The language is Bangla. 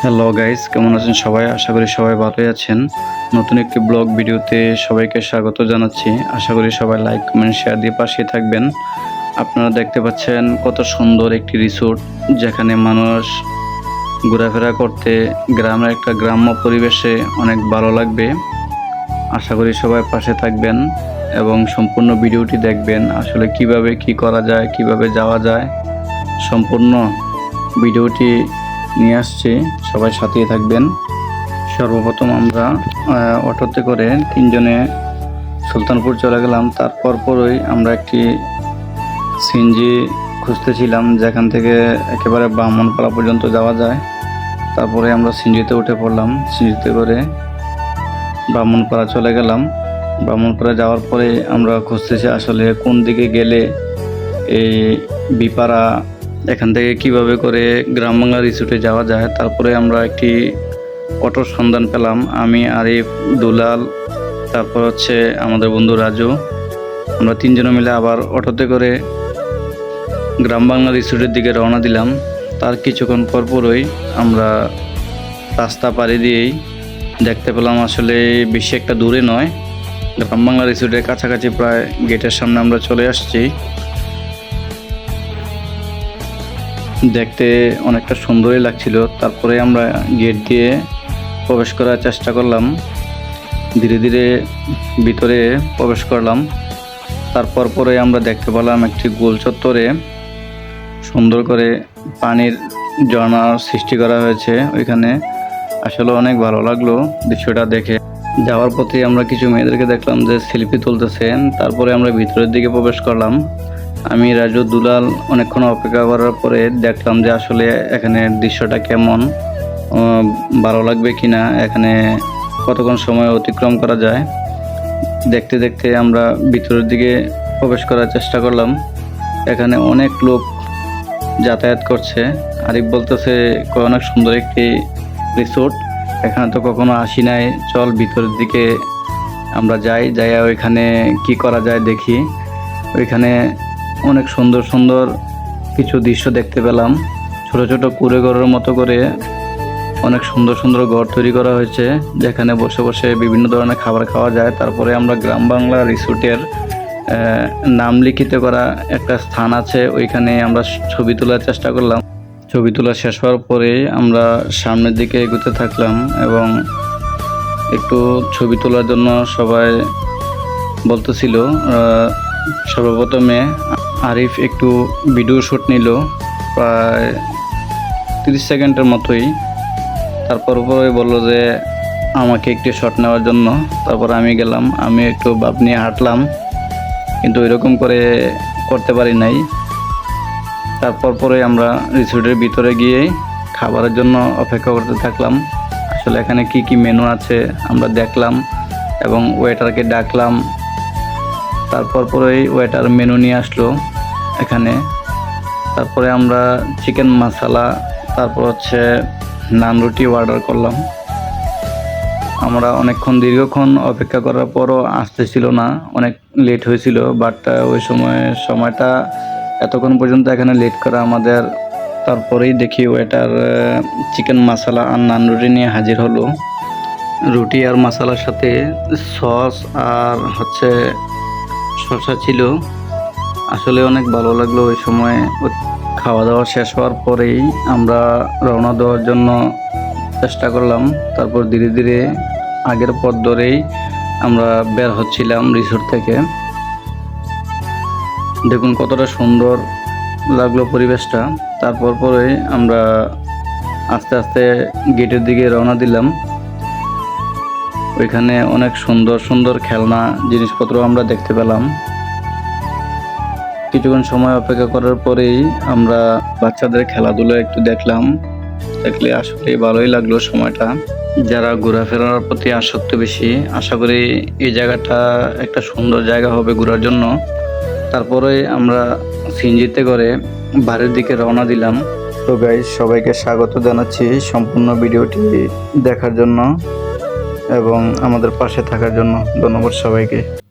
হ্যালো গাইস কেমন আছেন সবাই? আশা করি সবাই ভালোই আছেন। নতুন একটি ব্লগ ভিডিওতে সবাইকে স্বাগত জানাচ্ছি। আশা করি সবাই লাইক কমেন্ট শেয়ার দিয়ে পাশে থাকবেন। আপনারা দেখতে পাচ্ছেন কত সুন্দর একটি রিসোর্ট যেখানে মানুষ ঘোরাফেরা করতে গ্রামের একটা গ্রাম্য পরিবেশে অনেক ভালো লাগবে। আশা করি সবাই পাশে থাকবেন এবং সম্পূর্ণ ভিডিওটি দেখবেন, আসলে কীভাবে কি করা যায়, কীভাবে যাওয়া যায়। সম্পূর্ণ ভিডিওটি নিয়ে আসছি। সবাই সাথেই থাকবেন। সর্বপ্রথম আমরা অটোতে করে তিনজনে সুলতানপুর চলে গেলাম। তারপর পরই আমরা একটি সিনজি খুঁজতেছিলাম, যেখান থেকে একেবারে ব্রাহ্মণপাড়া পর্যন্ত যাওয়া যায়। তারপরে আমরা সিনজিতে উঠে পড়লাম। সিনজিতে করে ব্রাহ্মণপাড়া চলে গেলাম। ব্রাহ্মণপাড়া যাওয়ার পরে আমরা খুঁজতেছি আসলে কোন দিকে গেলে এই বিপাড়া এখান থেকে কীভাবে করে গ্রাম বাংলা রিসোর্টে যাওয়া যায়, তারপরে আমরা একটি অটোর সন্ধান পেলাম। আমি, আরিফ, দুলাল, তারপর হচ্ছে আমাদের বন্ধু রাজু। আমরা তিনজনে মিলে আবার অটোতে করে গ্রাম বাংলা রিসোর্টের দিকে রওনা দিলাম। তার কিছুক্ষণ পর পরই আমরা রাস্তা পাড়ি দিয়েই দেখতে পেলাম আসলে বেশি একটা দূরে নয়। গ্রাম বাংলা রিসোর্টের কাছাকাছি প্রায় গেটের সামনে আমরা চলে আসছি। দেখতে অনেকটা সুন্দরই লাগছিল। তারপরে আমরা গেট দিয়ে প্রবেশ করার চেষ্টা করলাম। ধীরে ধীরে ভিতরে প্রবেশ করলাম। তারপর পরে আমরা দেখতে পেলাম একটি গোল চত্বরে সুন্দর করে পানির ঝর্ণার সৃষ্টি করা হয়েছে। ওইখানে আসলে অনেক ভালো লাগল দৃশ্যটা দেখে। যাওয়ার পথে আমরা কিছু মেয়েদেরকে দেখলাম যে সেলফি তুলতেছেন। তারপরে আমরা ভিতরের দিকে প্রবেশ করলাম। আমি রাজু দুলাল অনেকক্ষণ অপেক্ষা করার পরে দেখলাম যে আসলে এখানে দৃশ্যটা কেমন ভালো লাগবে কিনা, এখানে কতক্ষণ সময় অতিক্রম করা যায়। দেখতে দেখতে আমরা ভিতরের দিকে প্রবেশ করার চেষ্টা করলাম। এখানে অনেক লোক যাতায়াত করছে। আরিফ বলতেছে অনেক সুন্দর একটি রিসোর্ট এখানে তো কখনো আসি নাই। চল ভিতরের দিকে আমরা যাই। যাইয়া ওইখানে কি করা যায় দেখি। ওইখানে অনেক সুন্দর সুন্দর কিছু দৃশ্য দেখতে পেলাম। ছোট ছোট কুড়ে ঘরের মতো করে অনেক সুন্দর সুন্দর ঘর তৈরি করা হয়েছে, যেখানে বসে বসে বিভিন্ন ধরনের খাবার খাওয়া যায়। তারপরে আমরা গ্রাম বাংলা রিসোর্টের নাম লিখিত করা একটা স্থান আছে, ওইখানে আমরা ছবি তোলার চেষ্টা করলাম। ছবি তোলা শেষ হওয়ার পরে আমরা সামনের দিকে এগোতে থাকলাম এবং একটু ছবি তোলার জন্য সবাই বলতেছিল সর্বপ্রথমে আরিফ একটু ভিডিও শ্যুট নিল, প্রায় তিরিশ সেকেন্ডের মতোই। তারপর পরে বলল যে, আমাকে একটি শট নেওয়ার জন্য। তারপর আমি গেলাম, আমি একটু বাপ নিয়ে হাঁটলাম, কিন্তু এরকম করে করতে পারি নাই। তারপর পরে আমরা রিসোর্টের ভিতরে গিয়ে খাবারের জন্য অপেক্ষা করতে থাকলাম। আসলে এখানে কি কি মেনু আছে আমরা দেখলাম এবং ওয়েটারকে ডাকলাম। তারপর পরেই ওয়েটার মেনু নিয়ে আসলো এখানে। তারপরে আমরা চিকেন মশালা তারপর হচ্ছে নান রুটি অর্ডার করলাম। আমরা অনেকক্ষণ, দীর্ঘক্ষণ অপেক্ষা করার পরও আসতেছিল না, অনেক লেট হয়েছিল বাট ওই সময় সময়টা এতক্ষণ পর্যন্ত এখানে লেট করা আমাদের। তারপরেই দেখি ওয়েটার চিকেন মশালা আর নান রুটি নিয়ে হাজির হলো। রুটি আর মশালার সাথে সস আর হচ্ছে শসা ছিল। আসলে অনেক ভালো লাগল ওই সময়। খাওয়া দাওয়া শেষ হওয়ার পরেই আমরা রওনা দেওয়ার জন্য চেষ্টা করলাম। তারপর ধীরে ধীরে আগের পথ ধরেই আমরা বের হচ্ছিলাম রিসোর্ট থেকে। দেখুন কতটা সুন্দর লাগল পরিবেশটা। তারপর পরে আমরা আস্তে আস্তে গেটের দিকে রওনা দিলাম। ওইখানে অনেক সুন্দর সুন্দর খেলনা, জিনিসপত্র আমরা দেখতে পেলাম। কিছুক্ষণ সময় অপেক্ষা করার পরেই আমরা বাচ্চাদের খেলাধুলো একটু দেখলাম। দেখলে আসলে ভালোই লাগল সময়টা। যারা ঘোরাফেরার প্রতি আসক্ত বেশি, আশা করি এই জায়গাটা একটা সুন্দর জায়গা হবে ঘোরার জন্য। তারপরে আমরা সিনজিতে করে বাড়ির দিকে রওনা দিলাম। তো গাইজ সবাইকে স্বাগত জানাচ্ছি সম্পূর্ণ ভিডিওটি দেখার জন্য। এবং আমাদের পাশে থাকার জন্য ধন্যবাদ সবাইকে।